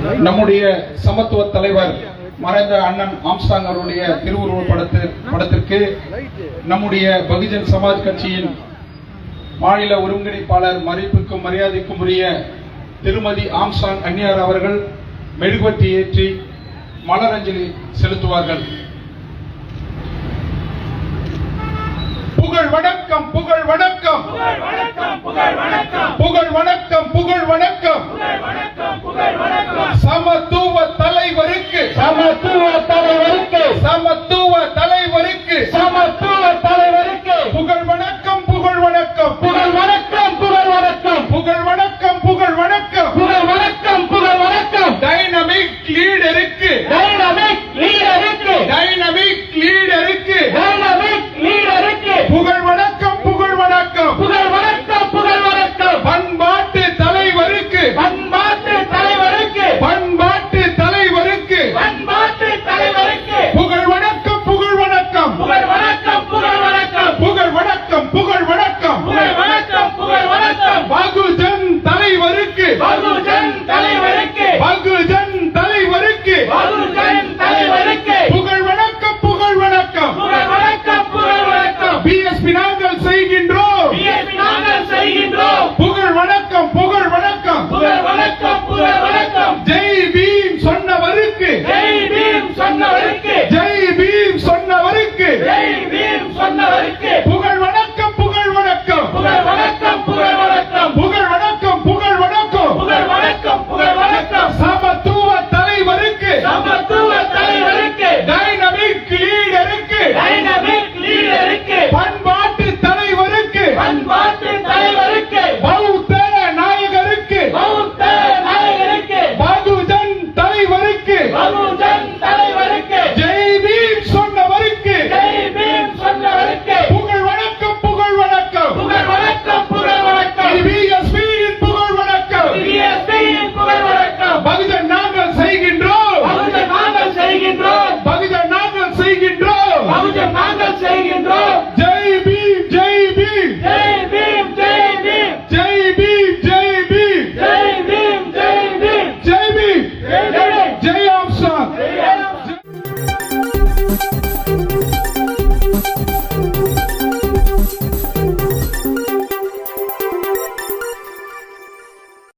நம்முடைய சமத்துவ தலைவர் மறைந்த அண்ணன் ஆம்ஸ்டாங் அவருடைய திருவுருவ படத்து படத்திற்கு நம்முடைய பகுஜன் சமாஜ் கட்சியின் மாநில ஒருங்கிணைப்பாளர் மதிப்புக்கும் மரியாதைக்கும் உரிய திருமதி ஆம்சாங் அன்னியார் அவர்கள் மெழுகுவர்த்தி ஏற்றி மலரஞ்சலி செலுத்துவார்கள். புகழ் வணக்கம் புகழ் வணக்கம். புகழ் வணக்கம் புகழ்